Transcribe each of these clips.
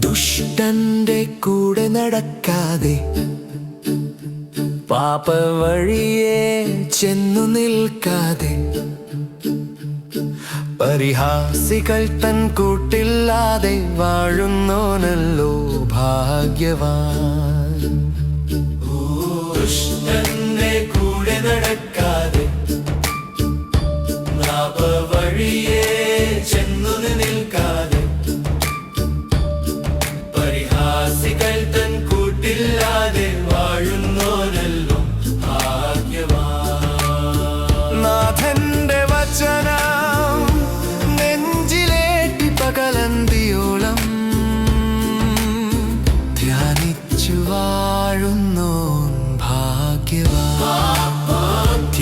ദുഷ്ടന്റെ കൂടെ നടക്കാതെ പാപ വഴിയെ ചെന്നു നിൽക്കാതെ. പരിഹാസികൾ തൻ കൂട്ടില്ലാതെ വാഴുന്നോനല്ലോ ഭാഗ്യവാൻ.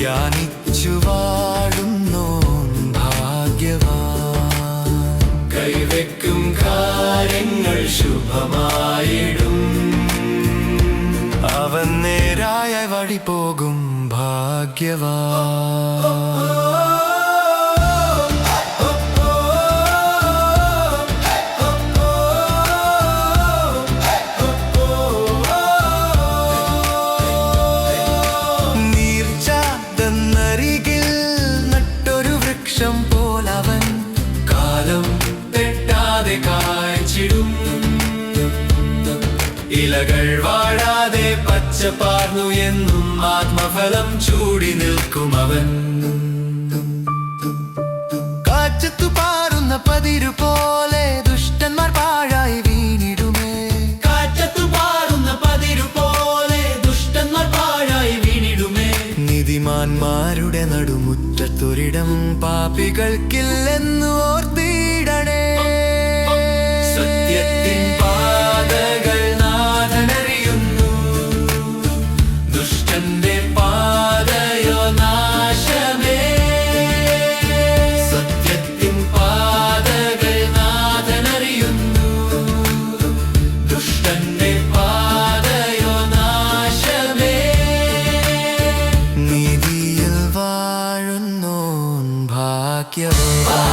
ധ്യാനിച്ചു ഭാഗ്യവാൻ. കൈവെക്കും കാര്യങ്ങൾ ശുഭമായിടും. അവൻ നേരായ വഴി പോകും ഭാഗ്യവാ ഇലകൾ വാഴാതെ പച്ചപ്പാർന്നു എന്നും ആത്മഫലം ചൂടി നിൽക്കും അവൻ കാറ്റത്തു പാറുന്ന പതിരു പോലെ ദുഷ്ടന്മാർ പാഴായി വീണിടുമേ. കാറ്റത്തു പാറുന്ന പതിരു പോലെ ദുഷ്ടന്മാർ പാഴായി വീണിടുമേ. നിധിമാന്മാരുടെ നടുമുറ്റത്തൊരിടം പാപികൾക്കില്ലെന്ന് ഓർത്തിടണേ. fuck you.